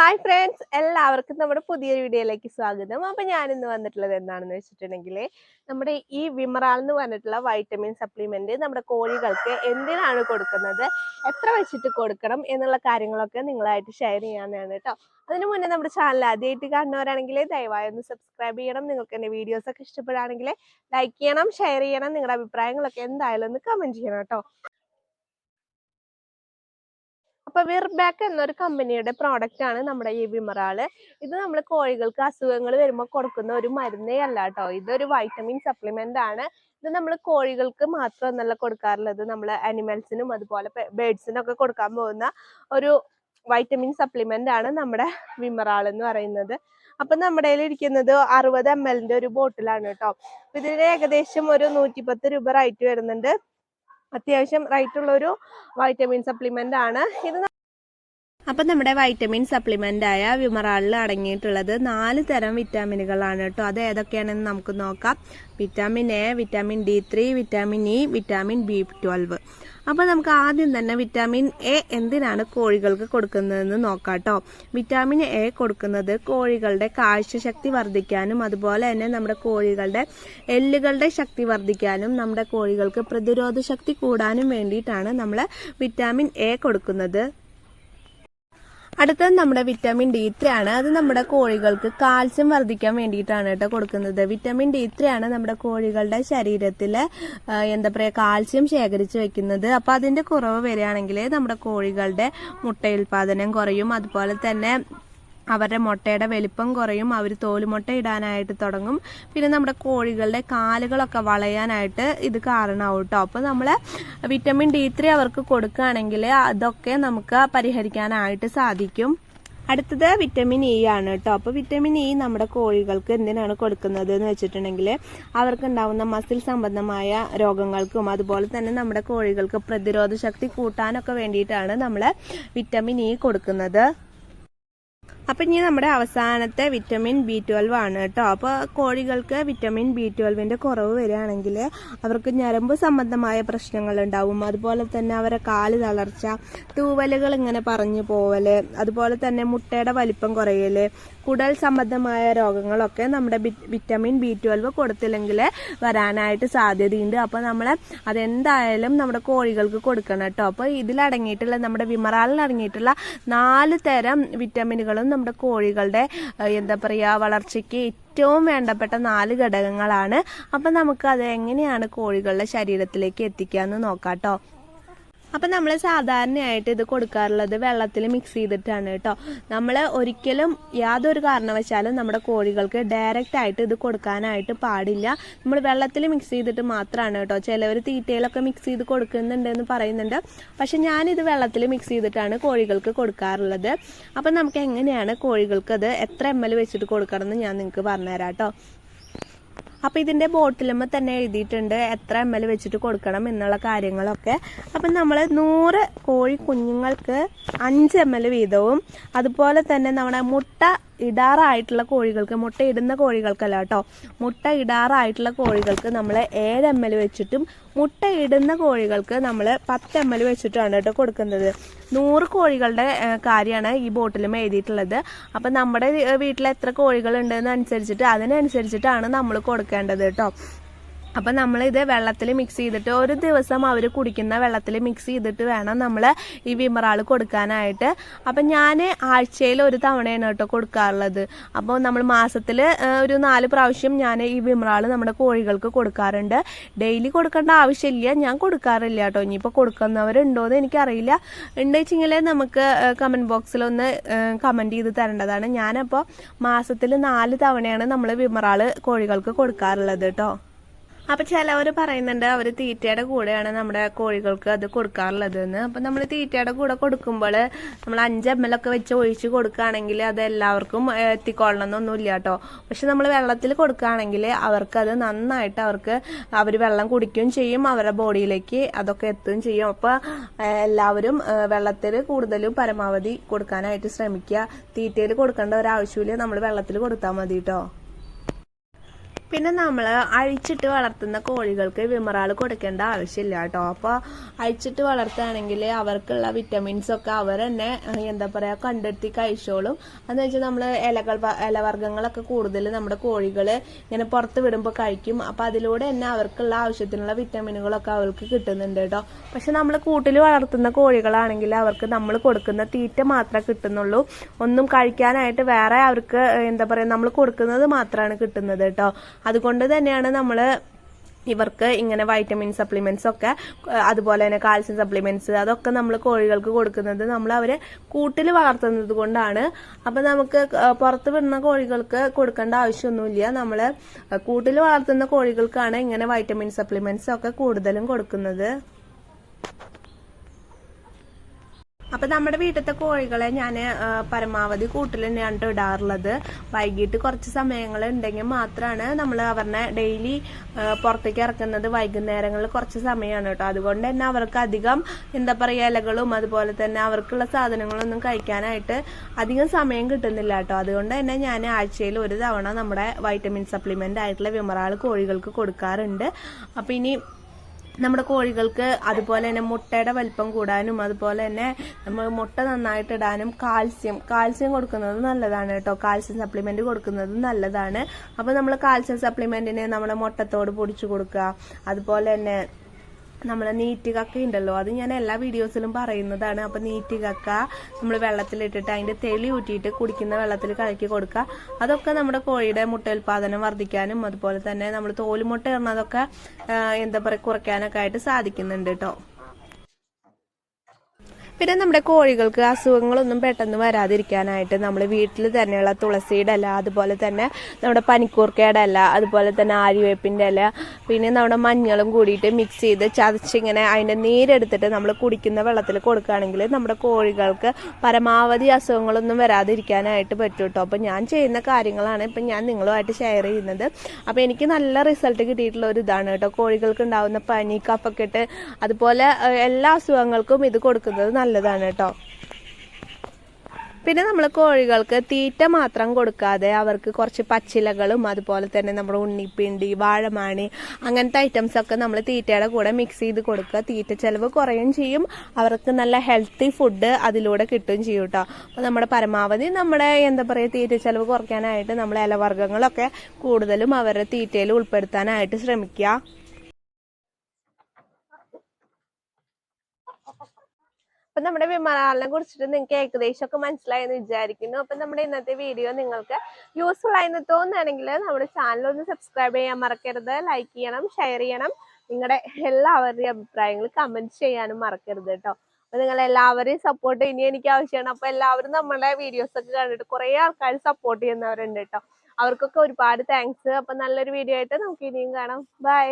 Hi friends എല്ലാവർക്കും നമ്മുടെ പുതിയൊരു വീഡിയോയിലേക്ക് സ്വാഗതം. അപ്പം ഞാൻ ഇന്ന് വന്നിട്ടുള്ളത് എന്താണെന്ന് വെച്ചിട്ടുണ്ടെങ്കിൽ നമ്മുടെ ഈ വിമറാൾ എന്ന് പറഞ്ഞിട്ടുള്ള വൈറ്റമിൻ സപ്ലിമെന്റ് നമ്മുടെ കോഴികൾക്ക് എന്തിനാണ് കൊടുക്കുന്നത് എത്ര വെച്ചിട്ട് കൊടുക്കണം എന്നുള്ള കാര്യങ്ങളൊക്കെ നിങ്ങളായിട്ട് ഷെയർ ചെയ്യാനാണ് കേട്ടോ. അതിനു മുന്നേ നമ്മുടെ ചാനൽ ആദ്യമായിട്ട് കാണുന്നവരാണെങ്കിൽ ദയവായി ഒന്ന് സബ്സ്ക്രൈബ് ചെയ്യണം. നിങ്ങൾക്ക് എന്റെ വീഡിയോസൊക്കെ ഇഷ്ടപ്പെടുകയാണെങ്കിൽ ലൈക്ക് ചെയ്യണം ഷെയർ ചെയ്യണം. നിങ്ങളുടെ അഭിപ്രായങ്ങളൊക്കെ എന്തായാലും ഒന്ന് കമന്റ് ചെയ്യണം കേട്ടോ. അപ്പൊ വിർബാക്ക് എന്നൊരു കമ്പനിയുടെ പ്രോഡക്റ്റ് ആണ് നമ്മുടെ ഈ വിമറാൾ. ഇത് നമ്മൾ കോഴികൾക്ക് അസുഖങ്ങൾ വരുമ്പോൾ കൊടുക്കുന്ന ഒരു മരുന്നേ അല്ല കേട്ടോ ഇതൊരു വൈറ്റമിൻ സപ്ലിമെന്റ് ആണ്. ഇത് നമ്മൾ കോഴികൾക്ക് മാത്രമൊന്നല്ല കൊടുക്കാറുള്ളത്. നമ്മൾ അനിമൽസിനും അതുപോലെ ബേഡ്സിനും ഒക്കെ കൊടുക്കാൻ പോകുന്ന ഒരു വൈറ്റമിൻ സപ്ലിമെന്റ് ആണ് നമ്മുടെ വിമറാൾ എന്ന് പറയുന്നത്. അപ്പൊ നമ്മുടെ ഇരിക്കുന്നത് അറുപത് എം എല്ലിന്റെ ഒരു ബോട്ടിലാണ് കേട്ടോ ഇതിന് ഏകദേശം ഒരു നൂറ്റിപ്പത്ത് രൂപ റേറ്റ് വരുന്നുണ്ട്. അത്യാവശ്യം റൈറ്റുള്ളൊരു വൈറ്റമിൻ സപ്ലിമെന്റ് ആണ് ഇത് അപ്പം നമ്മുടെ വൈറ്റമിൻ സപ്ലിമെന്റ് ആയ വിമറാളിൽ അടങ്ങിയിട്ടുള്ളത് നാല് തരം വിറ്റാമിനുകളാണ് കേട്ടോ. അത് ഏതൊക്കെയാണെന്ന് നമുക്ക് നോക്കാം. Vitamin A vitamin D three vitamin E vitamin B twelve അപ്പോൾ നമുക്ക് ആദ്യം തന്നെ വിറ്റാമിൻ എ എന്തിനാണ് കോഴികൾക്ക് കൊടുക്കുന്നതെന്ന് നോക്കാം കേട്ടോ. വിറ്റാമിൻ എ കൊടുക്കുന്നത് കോഴികളുടെ കാഴ്ചശക്തി വർദ്ധിക്കാനും അതുപോലെ തന്നെ നമ്മുടെ കോഴികളുടെ എല്ലുകളുടെ ശക്തി വർദ്ധിക്കാനും നമ്മുടെ കോഴികൾക്ക് പ്രതിരോധ ശക്തി കൂടാനും വേണ്ടിയിട്ടാണ് നമ്മൾ വിറ്റാമിൻ എ കൊടുക്കുന്നത്. അടുത്തത് നമ്മുടെ വിറ്റാമിൻ ഡി ത്രീ ആണ്. അത് നമ്മുടെ കോഴികൾക്ക് കാൽസ്യം വർദ്ധിക്കാൻ വേണ്ടിയിട്ടാണ് കേട്ടോ കൊടുക്കുന്നത്. വിറ്റാമിൻ ഡി ത്രീ ആണ് നമ്മുടെ കോഴികളുടെ ശരീരത്തിൽ എന്താ പറയുക കാൽസ്യം ശേഖരിച്ചു വെക്കുന്നത്. അപ്പോൾ അതിന്റെ കുറവ് വരികയാണെങ്കിൽ നമ്മുടെ കോഴികളുടെ മുട്ടയുൽപാദനം കുറയും. അതുപോലെ തന്നെ അവരുടെ മുട്ടയുടെ വലിപ്പം കുറയും അവർ തോലുമുട്ട ഇടാനായിട്ട് തുടങ്ങും. പിന്നെ നമ്മുടെ കോഴികളുടെ കാലുകളൊക്കെ വളയാനായിട്ട് ഇത് കാരണമാവും കേട്ടോ അപ്പോൾ നമ്മൾ വിറ്റമിൻ ഡി ത്രീ അവർക്ക് കൊടുക്കുകയാണെങ്കിൽ അതൊക്കെ നമുക്ക് പരിഹരിക്കാനായിട്ട് സാധിക്കും. അടുത്തത് വിറ്റമിൻ ഇ ആണ് കേട്ടോ അപ്പോൾ വിറ്റമിൻ ഇ നമ്മുടെ കോഴികൾക്ക് എന്തിനാണ് കൊടുക്കുന്നത് എന്ന് വെച്ചിട്ടുണ്ടെങ്കിൽ അവർക്ക് ഉണ്ടാവുന്ന മസിൽ സംബന്ധമായ രോഗങ്ങൾക്കും അതുപോലെ തന്നെ നമ്മുടെ കോഴികൾക്ക് പ്രതിരോധ ശക്തി കൂട്ടാനൊക്കെ വേണ്ടിയിട്ടാണ് നമ്മൾ വിറ്റമിൻ ഇ കൊടുക്കുന്നത്. അപ്പം ഇനി നമ്മുടെ അവസാനത്തെ വിറ്റമിൻ ബി ട്വൽവ് ആണ് കേട്ടോ. അപ്പോൾ കോഴികൾക്ക് വിറ്റമിൻ ബി ട്വൽവിന്റെ കുറവ് വരികയാണെങ്കിൽ അവർക്ക് ഞരമ്പ് സംബന്ധമായ പ്രശ്നങ്ങൾ ഉണ്ടാവും. അതുപോലെ തന്നെ അവരെ കാൽ തളർച്ച തൂവലുകൾ ഇങ്ങനെ പറഞ്ഞു പോവൽ അതുപോലെ തന്നെ മുട്ടയുടെ വലിപ്പം കുറയൽ കുടൽ സംബന്ധമായ രോഗങ്ങളൊക്കെ നമ്മുടെ വിറ്റമിൻ ബി ട്വൽവ് കൊടുത്തില്ലെങ്കിൽ വരാനായിട്ട് സാധ്യതയുണ്ട്. അപ്പോൾ നമ്മൾ അതെന്തായാലും നമ്മുടെ കോഴികൾക്ക് കൊടുക്കണം കേട്ടോ. അപ്പോൾ ഇതിലടങ്ങിയിട്ടുള്ള നമ്മുടെ വിമറാലിൽ അടങ്ങിയിട്ടുള്ള നാല് തരം വിറ്റമിനുകളും നമ്മുടെ കോഴികളുടെ എന്താ പറയുക വളർച്ചയ്ക്ക് ഏറ്റവും വേണ്ടപ്പെട്ട നാല് ഘടകങ്ങളാണ്. അപ്പം നമുക്ക് അത് എങ്ങനെയാണ് കോഴികളുടെ ശരീരത്തിലേക്ക് എത്തിക്കാന്ന് നോക്കാം കേട്ടോ. അപ്പം നമ്മൾ സാധാരണയായിട്ട് ഇത് കൊടുക്കാറുള്ളത് വെള്ളത്തിൽ മിക്സ് ചെയ്തിട്ടാണ് കേട്ടോ. നമ്മൾ ഒരിക്കലും യാതൊരു കാരണവശാലും നമ്മുടെ കോഴികൾക്ക് ഡയറക്റ്റ് ആയിട്ട് ഇത് കൊടുക്കാനായിട്ട് പാടില്ല. നമ്മൾ വെള്ളത്തിൽ മിക്സ് ചെയ്തിട്ട് മാത്രമാണ് കേട്ടോ. ചിലവർ തീറ്റയിലൊക്കെ മിക്സ് ചെയ്ത് കൊടുക്കുന്നുണ്ട് എന്ന് പറയുന്നുണ്ട്. പക്ഷെ ഞാനിത് വെള്ളത്തിൽ മിക്സ് ചെയ്തിട്ടാണ് കോഴികൾക്ക് കൊടുക്കാറുള്ളത്. അപ്പം നമുക്ക് എങ്ങനെയാണ് കോഴികൾക്ക് അത് എത്ര എം എൽ വെച്ചിട്ട് കൊടുക്കണം എന്ന് ഞാൻ നിങ്ങൾക്ക് പറഞ്ഞുതരാം കേട്ടോ. അപ്പോൾ ഇതിന്റെ ബോട്ടിലുമ്പോൾ തന്നെ എഴുതിയിട്ടുണ്ട് എത്ര എം എൽ വെച്ചിട്ട് കൊടുക്കണം എന്നുള്ള കാര്യങ്ങളൊക്കെ. അപ്പം നമ്മൾ നൂറ് കോഴി കുഞ്ഞുങ്ങൾക്ക് അഞ്ച് എം എൽ വീതവും അതുപോലെ തന്നെ നമ്മുടെ മുട്ട ഇടാറായിട്ടുള്ള കോഴികൾക്ക് മുട്ട ഇടുന്ന കോഴികൾക്കല്ല കേട്ടോ. മുട്ട ഇടാറായിട്ടുള്ള കോഴികൾക്ക് നമ്മൾ ഏഴ് എം എൽ വെച്ചിട്ടും മുട്ട ഇടുന്ന കോഴികൾക്ക് നമ്മൾ പത്ത് എം എൽ വെച്ചിട്ടാണ് കേട്ടോ കൊടുക്കുന്നത്. നൂറ് കോഴികളുടെ കാര്യമാണ് ഈ ബോട്ടിലും എഴുതിയിട്ടുള്ളത്. അപ്പം നമ്മുടെ വീട്ടിൽ എത്ര അനുസരിച്ചിട്ട് അതിനനുസരിച്ചിട്ടാണ് നമ്മൾ കൊടുക്കേണ്ടത് കേട്ടോ. അപ്പം നമ്മളിത് വെള്ളത്തിൽ മിക്സ് ചെയ്തിട്ട് ഒരു ദിവസം അവർ കുടിക്കുന്ന വെള്ളത്തിൽ മിക്സ് ചെയ്തിട്ട് വേണം നമ്മൾ ഈ വിമറാൾ കൊടുക്കാനായിട്ട്. അപ്പം ഞാൻ ആഴ്ചയിൽ ഒരു തവണയാണ് കേട്ടോ കൊടുക്കാറുള്ളത്. അപ്പോൾ നമ്മൾ മാസത്തിൽ ഒരു നാല് പ്രാവശ്യം ഞാൻ ഈ വിമറാൾ നമ്മുടെ കോഴികൾക്ക് കൊടുക്കാറുണ്ട്. ഡെയിലി കൊടുക്കേണ്ട ആവശ്യമില്ല. ഞാൻ കൊടുക്കാറില്ല കേട്ടോ. ഇനിയിപ്പോൾ കൊടുക്കുന്നവരുണ്ടോ എന്ന് എനിക്കറിയില്ല. ഉണ്ടെച്ചെങ്കിൽ നമുക്ക് കമന്റ് ബോക്സിലൊന്ന് കമന്റ് ചെയ്ത് തരേണ്ടതാണ്. ഞാനപ്പോൾ മാസത്തിൽ നാല് തവണയാണ് നമ്മൾ വിമറാൾ കോഴികൾക്ക് കൊടുക്കാറുള്ളത് കേട്ടോ. അപ്പൊ ചിലവർ പറയുന്നുണ്ട് അവർ തീറ്റയുടെ കൂടെയാണ് നമ്മുടെ കോഴികൾക്ക് അത് കൊടുക്കാറുള്ളത് എന്ന് അപ്പൊ നമ്മൾ തീറ്റയുടെ കൂടെ കൊടുക്കുമ്പോൾ നമ്മൾ അഞ്ച് എം എൽ ഒക്കെ വെച്ച് ഒഴിച്ച് കൊടുക്കുകയാണെങ്കിൽ അത് എല്ലാവർക്കും എത്തിക്കൊള്ളണം കേട്ടോ. പക്ഷെ നമ്മൾ വെള്ളത്തിൽ കൊടുക്കുകയാണെങ്കിൽ അവർക്ക് അത് നന്നായിട്ട് അവർക്ക് അവർ വെള്ളം കുടിക്കുകയും ചെയ്യും അവരുടെ ബോഡിയിലേക്ക് അതൊക്കെ എത്തുകയും ചെയ്യും. അപ്പൊ എല്ലാവരും വെള്ളത്തിൽ കൂടുതലും പരമാവധി കൊടുക്കാനായിട്ട് ശ്രമിക്കുക. തീറ്റയിൽ കൊടുക്കേണ്ട ഒരു ആവശ്യമില്ല നമ്മൾ വെള്ളത്തിൽ കൊടുത്താൽ മതി കേട്ടോ. പിന്നെ നമ്മൾ അഴിച്ചിട്ട് വളർത്തുന്ന കോഴികൾക്ക് വിമറാൾ കൊടുക്കേണ്ട ആവശ്യമില്ല കേട്ടോ. അപ്പോൾ അഴിച്ചിട്ട് വളർത്തുകയാണെങ്കിൽ അവർക്കുള്ള വിറ്റമിൻസ് ഒക്കെ അവർ തന്നെ എന്താ പറയുക കണ്ടെത്തി കഴിച്ചോളും. എന്ന് വെച്ചാൽ നമ്മൾ ഇലകൾ ഇലവർഗങ്ങളൊക്കെ കൂടുതൽ നമ്മുടെ കോഴികൾ ഇങ്ങനെ പുറത്ത് വിടുമ്പോൾ കഴിക്കും. അപ്പോൾ അതിലൂടെ തന്നെ അവർക്കുള്ള ആവശ്യത്തിനുള്ള വിറ്റമിനുകളൊക്കെ അവർക്ക് കിട്ടുന്നുണ്ട് കേട്ടോ. പക്ഷെ നമ്മൾ കൂട്ടിൽ വളർത്തുന്ന കോഴികളാണെങ്കിൽ അവർക്ക് നമ്മൾ കൊടുക്കുന്ന തീറ്റ മാത്രമേ കിട്ടുന്നുള്ളൂ. ഒന്നും കഴിക്കാനായിട്ട് വേറെ അവർക്ക് എന്താ പറയുക നമ്മൾ കൊടുക്കുന്നത് മാത്രമാണ് കിട്ടുന്നത് കേട്ടോ. അതുകൊണ്ട് തന്നെയാണ് നമ്മൾ ഇവർക്ക് ഇങ്ങനെ വൈറ്റമിൻ സപ്ലിമെന്റ്സ് ഒക്കെ അതുപോലെ തന്നെ കാൽസ്യം സപ്ലിമെന്റ്സ് അതൊക്കെ നമ്മൾ കോഴികൾക്ക് കൊടുക്കുന്നത് നമ്മൾ അവരെ കൂട്ടിൽ വളർത്തുന്നത് കൊണ്ടാണ്. അപ്പം നമുക്ക് പുറത്ത് വിടുന്ന കോഴികൾക്ക് കൊടുക്കേണ്ട ആവശ്യമൊന്നുമില്ല. നമ്മൾ കൂട്ടിൽ വളർത്തുന്ന കോഴികൾക്കാണ് ഇങ്ങനെ വൈറ്റമിൻ സപ്ലിമെന്റ്സ് ഒക്കെ കൂടുതലും കൊടുക്കുന്നത്. അപ്പൊ നമ്മുടെ വീട്ടിലത്തെ കോഴികളെ ഞാൻ പരമാവധി കൂട്ടിൽ തന്നെയാണ് ഇടാറുള്ളത്. വൈകിട്ട് കുറച്ച് സമയങ്ങൾ ഉണ്ടെങ്കിൽ മാത്രമാണ് നമ്മൾ അവരുടെ ഡെയിലി പുറത്തേക്ക് ഇറക്കുന്നത് വൈകുന്നേരങ്ങളിൽ കുറച്ച് സമയമാണ് കേട്ടോ അതുകൊണ്ട് തന്നെ അവർക്ക് അധികം എന്താ പറയുക ഇലകളും അതുപോലെ തന്നെ അവർക്കുള്ള സാധനങ്ങളൊന്നും കഴിക്കാനായിട്ട് അധികം സമയം കിട്ടുന്നില്ല കേട്ടോ അതുകൊണ്ട് തന്നെ ഞാൻ ആഴ്ചയിൽ ഒരു തവണ നമ്മുടെ വൈറ്റമിൻ സപ്ലിമെന്റ് ആയിട്ടുള്ള വിമറാൾ കോഴികൾക്ക് കൊടുക്കാറുണ്ട്. അപ്പൊ ഇനി നമ്മുടെ കോഴികൾക്ക് അതുപോലെ തന്നെ മുട്ടയുടെ വലിപ്പം കൂടാനും അതുപോലെ തന്നെ നമ്മൾ മുട്ട നന്നായിട്ട് ഇടാനും കാൽസ്യം കാൽസ്യം കൊടുക്കുന്നത് നല്ലതാണ് കേട്ടോ. കാൽസ്യം സപ്ലിമെന്റ് കൊടുക്കുന്നത് നല്ലതാണ്. അപ്പോൾ നമ്മൾ കാൽസ്യം സപ്ലിമെന്റിന് നമ്മുടെ മുട്ടത്തോട് പൊടിച്ചു കൊടുക്കുക. അതുപോലെ തന്നെ നമ്മളെ നീറ്റ് കക്ക ഉണ്ടല്ലോ. അത് ഞാൻ എല്ലാ വീഡിയോസിലും പറയുന്നതാണ്. അപ്പൊ നീറ്റ് കക്ക നമ്മൾ വെള്ളത്തിലിട്ടിട്ട് അതിന്റെ തെളി ഊറ്റിയിട്ട് കുടിക്കുന്ന വെള്ളത്തിൽ കലക്കി കൊടുക്കുക. അതൊക്കെ നമ്മുടെ കോഴിയുടെ മുട്ട ഉൽപാദനം വർദ്ധിക്കാനും അതുപോലെ തന്നെ നമ്മൾ തോലുമുട്ട ഇടുന്നതൊക്കെ എന്താ പറയുക കുറയ്ക്കാനൊക്കെ ആയിട്ട് സാധിക്കുന്നുണ്ട് കേട്ടോ പിന്നെ നമ്മുടെ കോഴികൾക്ക് അസുഖങ്ങളൊന്നും പെട്ടെന്ന് വരാതിരിക്കാനായിട്ട് നമ്മൾ വീട്ടിൽ തന്നെയുള്ള തുളസിയുടെ ഇല അതുപോലെ തന്നെ നമ്മുടെ പനിക്കൂർക്കയുടെ ഇല അതുപോലെ തന്നെ ആര്യവേപ്പിന്റെ ഇല പിന്നെ നമ്മുടെ മഞ്ഞളും കൂടിയിട്ട് മിക്സ് ചെയ്ത് ചതച്ചിങ്ങനെ അതിന്റെ നീരെടുത്തിട്ട് നമ്മൾ കുടിക്കുന്ന വെള്ളത്തിൽ കൊടുക്കുകയാണെങ്കിൽ നമ്മുടെ കോഴികൾക്ക് പരമാവധി അസുഖങ്ങളൊന്നും വരാതിരിക്കാനായിട്ട് പറ്റും കേട്ടോ അപ്പോൾ ഞാൻ ചെയ്യുന്ന കാര്യങ്ങളാണ് ഇപ്പം ഞാൻ നിങ്ങളുമായിട്ട് ഷെയർ ചെയ്യുന്നത്. അപ്പോൾ എനിക്ക് നല്ല റിസൾട്ട് കിട്ടിയിട്ടുള്ള ഒരു ഇതാണ് കേട്ടോ കോഴികൾക്ക് ഉണ്ടാകുന്ന പനി കഫക്കെട്ട് അതുപോലെ എല്ലാ അസുഖങ്ങൾക്കും ഇത് കൊടുക്കുന്നത് നല്ലതാണ് കേട്ടോ. പിന്നെ നമ്മൾ കോഴികൾക്ക് തീറ്റ മാത്രം കൊടുക്കാതെ അവർക്ക് കുറച്ച് പച്ചിലകളും അതുപോലെ തന്നെ നമ്മുടെ ഉണ്ണിപ്പിണ്ടി വാഴമാണി അങ്ങനത്തെ ഐറ്റംസ് ഒക്കെ നമ്മൾ തീറ്റയുടെ കൂടെ മിക്സ് ചെയ്ത് കൊടുക്കുക. തീറ്റ ചിലവ് കുറയും ചെയ്യും. അവർക്ക് നല്ല ഹെൽത്തി ഫുഡ് അതിലൂടെ കിട്ടുകയും ചെയ്യും കേട്ടോ. അപ്പോൾ നമ്മുടെ പരമാവധി നമ്മുടെ എന്താ പറയുക തീറ്റ ചിലവ് കുറയ്ക്കാനായിട്ട് നമ്മൾ ഇലവർഗങ്ങളൊക്കെ കൂടുതലും അവരുടെ തീറ്റയിൽ ഉൾപ്പെടുത്താനായിട്ട് ശ്രമിക്കുക. അപ്പൊ നമ്മുടെ വിമാനങ്ങളെ കുറിച്ചിട്ട് നിങ്ങൾക്ക് ഏകദേശം ഒക്കെ മനസ്സിലായെന്ന് വിചാരിക്കുന്നു. അപ്പൊ നമ്മുടെ ഇന്നത്തെ വീഡിയോ നിങ്ങൾക്ക് യൂസ്ഫുൾ ആയെന്ന് തോന്നുകയാണെങ്കിൽ നമ്മുടെ ചാനൽ ഒന്ന് സബ്സ്ക്രൈബ് ചെയ്യാൻ മറക്കരുത്. ലൈക്ക് ചെയ്യണം ഷെയർ ചെയ്യണം. നിങ്ങളുടെ എല്ലാവരുടെയും അഭിപ്രായങ്ങൾ കമന്റ് ചെയ്യാനും മറക്കരുത് കേട്ടോ അപ്പൊ നിങ്ങൾ എല്ലാവരെയും സപ്പോർട്ട് ഇനി എനിക്ക് ആവശ്യമാണ്. അപ്പൊ എല്ലാവരും നമ്മുടെ വീഡിയോസ് ഒക്കെ കണ്ടിട്ട് കുറെ ആൾക്കാർ സപ്പോർട്ട് ചെയ്യുന്നവരുണ്ട് കേട്ടോ അവർക്കൊക്കെ ഒരുപാട് താങ്ക്സ് അപ്പൊ നല്ലൊരു വീഡിയോ ആയിട്ട് നമുക്ക് ഇനിയും കാണാം. ബൈ